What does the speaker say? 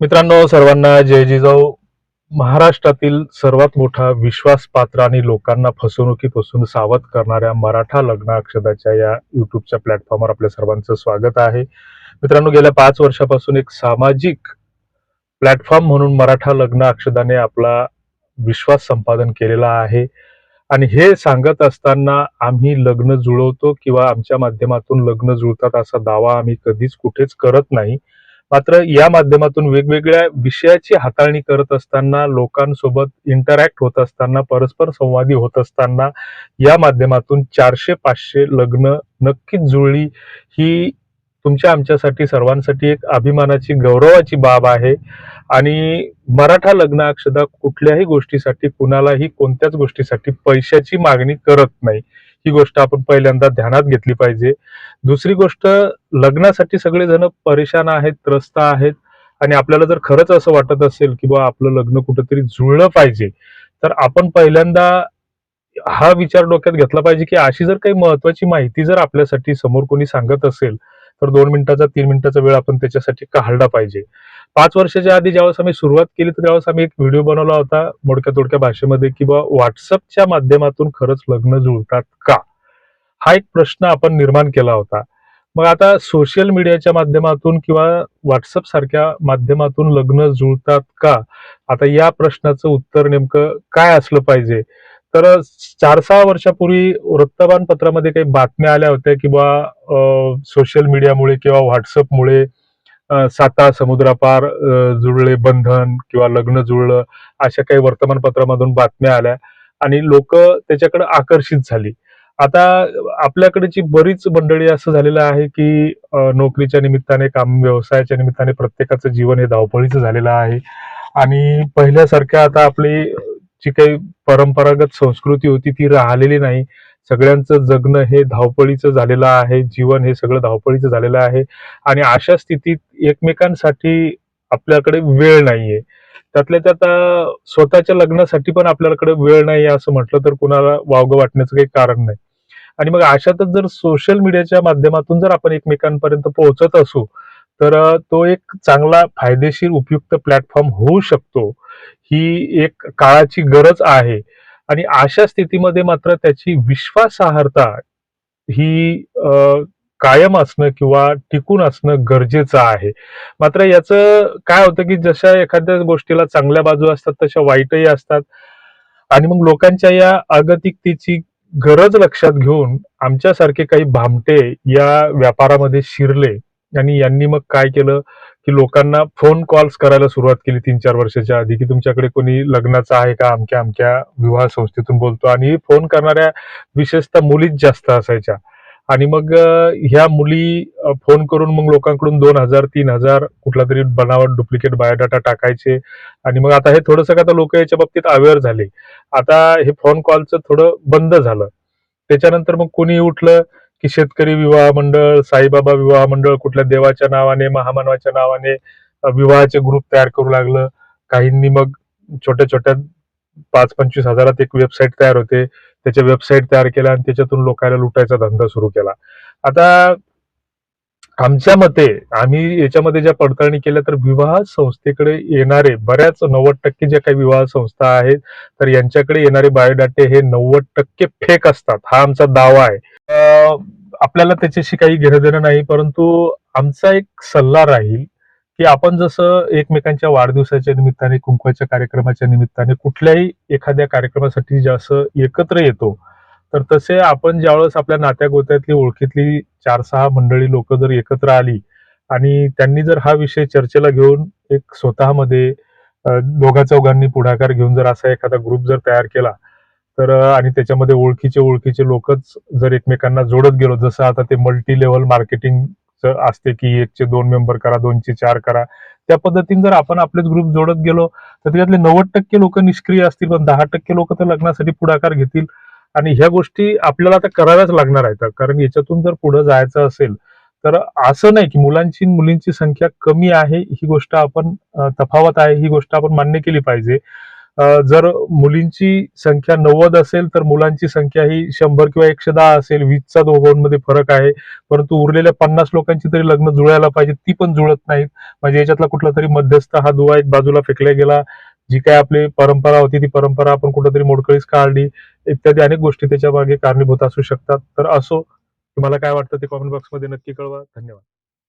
मित्रांनो सर्वांना जय जिजाऊ. महाराष्ट्रातील सर्वात मोठा विश्वासपात्र आणि लोकांना फसवणुकीपासून सावध करणाऱ्या मराठा लग्न अक्षदाच्या या युट्यूबच्या प्लॅटफॉर्मवर आपल्या सर्वांचं स्वागत आहे. मित्रांनो गेल्या पाच वर्षापासून एक सामाजिक प्लॅटफॉर्म म्हणून मराठा लग्न अक्षदाने आपला विश्वास संपादन केलेला आहे. आणि हे सांगत असताना आम्ही लग्न जुळवतो किंवा आमच्या माध्यमातून लग्न जुळतात असा दावा आम्ही कधीच कुठेच करत नाही. मात्र या माध्यमातून वेगवेगळ्या विषयाची हाताळणी करत असताना लोकांसोबत इंटरॅक्ट होत असताना परस्पर संवादी होत असताना या माध्यमातून चारशे पाचशे लग्न नक्कीच जुळली. ही तुमच्या आमच्यासाठी सर्वांसाठी एक अभिमानाची गौरवाची बाब आहे. आणि मराठा लग्न अक्षदा कुठल्याही गोष्टीसाठी कुणालाही कोणत्याच गोष्टीसाठी पैशाची मागणी करत नाही. ही गोष्ट आपण पहिल्यांदा ध्यानात घेतली पाहिजे. दुसरी गोष्ट लग्नासाठी सगळेजण परेशान आहेत त्रस्त आहेत आणि आपल्याला जर खरंच असं वाटत असेल की बा आपलं लग्न कुठंतरी जुळलं पाहिजे तर आपण पहिल्यांदा हा विचार डोक्यात घेतला पाहिजे की अशी जर काही महत्वाची माहिती जर आपल्यासाठी समोर कोणी सांगत असेल तर दोन मिनिटाचा तीन मिनिटाचा वेळ आपण त्याच्यासाठी काढला पाहिजे. पाच वर्षाच्या आधी ज्यावेळेस आम्ही सुरुवात केली तर त्यावेळेस आम्ही एक व्हिडिओ बनवला होता मोडक्या तोडक्या भाषेमध्ये की बा व्हॉट्सअपच्या माध्यमातून खरंच लग्न जुळतात का? हा एक प्रश्न आपण निर्माण केला होता. मग आता सोशल मीडियाच्या माध्यमातून किंवा व्हॉट्सअप सारख्या माध्यमातून लग्न जुळतात का? आता या प्रश्नाचं उत्तर नेमकं काय असलं पाहिजे? तर चार सहा वर्षापूर्वी वृत्तमानपत्रामध्ये काही बातम्या आल्या होत्या की बा सोशल मीडियामुळे किंवा व्हॉट्सअपमुळे साता समुद्रापार जुळले बंधन किंवा लग्न जुळलं अशा काही वर्तमानपत्रामधून बातम्या आल्या आणि लोक त्याच्याकडे आकर्षित झाली. आता आपल्याकडची बरीच मंडळी असं झालेलं आहे की नोकरीच्या निमित्ताने काम व्यवसायाच्या निमित्ताने प्रत्येकाचं जीवन हे धावपळीचं झालेलं आहे. आणि पहिल्यासारख्या आता आपली जी काही परंपरागत संस्कृती होती ती राहिलेली नाही. सगळ्यांचं जगणं हे धावपळीचं झालेलं आहे जीवन हे सगळं धावपळीचं झालेलं आहे आणि अशा स्थितीत एकमेकांसाठी आपल्याकडे वेळ नाहीये. त्यातल्या त्यात स्वतःच्या लग्नासाठी पण आपल्याकडे वेळ नाही असं म्हटलं तर कुणाला वावगं वाटण्याचं काही कारण नाही. आणि मग अशातच जर सोशल मीडियाच्या माध्यमातून जर आपण एकमेकांपर्यंत पोहोचत असू तर तो एक चांगला फायदेशीर उपयुक्त प्लॅटफॉर्म होऊ शकतो. ही एक काळाची गरज आहे. आणि अशा स्थितीमध्ये मात्र त्याची विश्वासार्हता ही कायम असणं किंवा टिकून असणं गरजेचं आहे. मात्र याचं काय होतं की जशा एखाद्या गोष्टीला चांगल्या बाजू असतात तशा वाईटही असतात. आणि मग लोकांच्या या अगतिकतेची गरज लक्षात घेऊन आमच्यासारखे काही भामटे या व्यापारामध्ये शिरले आणि यांनी मग काय केलं? की लोकांना फोन कॉल्स करायला सुरुवात केली तीन चार वर्षाच्या आधी की तुमच्याकडे कोणी लग्नाचं आहे का? आमच्या आमच्या विवाह संस्थेतून बोलतो. आणि फोन करणाऱ्या विशेषतः मुलीच जास्त असायच्या. आणि मग ह्या मुली फोन करून मग लोकांकडून दोन हजार तीन हजार कुठला तरी बनावट डुप्लिकेट बायोडाटा टाकायचे. आणि मग आता हे थोडंसं का आता लोक याच्या बाबतीत अवेअर झाले. आता हे फोन कॉलचं थोडं बंद झालं. त्याच्यानंतर मग कोणी उठलं की शेतकरी विवाह मंडळ साईबाबा विवाह मंडळ कुठल्या देवाच्या नावाने महामानवाच्या नावाने विवाहाचे ग्रुप तयार करू लागलं. काहींनी मग छोट्या छोट्या पाच पंचवीस हजारात एक वेबसाईट तयार होते. त्याच्या वेबसाईट तयार केल्या आणि त्याच्यातून लोकांना लुटायचा धंदा सुरू केला. आता आमच्या मते आम्ही याच्यामध्ये ज्या पडताळणी केल्या तर विवाह संस्थेकडे येणारे बऱ्याच नव्वद टक्के ज्या काही विवाह संस्था आहेत तर यांच्याकडे येणारे बायोडाटे हे नव्वद टक्के फेक असतात. हा आमचा दावा आहे. आपल्याला त्याच्याशी काही घेणं देणं नाही परंतु आमचा एक सल्ला राहील की आपण जसं एकमेकांच्या वाढदिवसाच्या निमित्ताने कुंकवाच्या कार्यक्रमाच्या निमित्ताने कुठल्याही एखाद्या कार्यक्रमासाठी जसं एकत्र येतो तर तसे आपण ज्यावेळेस आपल्या नात्या गोत्यातली ओळखीतली चार सहा मंडळी लोक जर एकत्र आली आणि त्यांनी जर हा विषय चर्चेला घेऊन एक स्वतःमध्ये दोघा चौघांनी पुढाकार घेऊन जर असा एखादा ग्रुप जर तयार केला तर आणि त्याच्यामध्ये ओळखीचे ओळखीचे लोकच जर एकमेकांना जोडत गेलो जसं आता ते मल्टी लेवल मार्केटिंग असते की एकचे दोन मेंबर करा दोनचे चार करा त्या पद्धतीने जर आपण आपलेच ग्रुप जोडत गेलो तर त्याच्यातले नव्वद टक्के लोक निष्क्रिय असतील पण दहा टक्के लोक तर लग्नासाठी पुढाकार घेतील. आणि ह्या गोष्टी आपल्याला आता कराव्याच लागणार आहेत. कारण याच्यातून जर पुढे जायचं असेल तर असं नाही की मुलांची मुलींची संख्या कमी आहे ही गोष्ट आपण तफावत आहे ही गोष्ट आपण मान्य केली पाहिजे. जर मुलींची संख्या नव्वद असेल तर मुलांची संख्या ही शंभर किंवा एकशे दहा असेल वीसचा दोघांमध्ये फरक आहे. परंतु उरलेल्या पन्नास लोकांची तरी लग्न जुळायला पाहिजे ती पण जुळत नाहीत. म्हणजे याच्यातला कुठला तरी मध्यस्थ हा दुवा एक बाजूला फेकला गेला जी काय आपली परंपरा होती ती परंपरा आपण कुठेतरी मोडकळीस काढली. इत्यादी अनेक गोष्टी त्याच्यामागे कारणीभूत असू शकतात. तर असो तुम्हाला काय वाटतं ते कॉमेंट बॉक्समध्ये नक्की कळवा. धन्यवाद.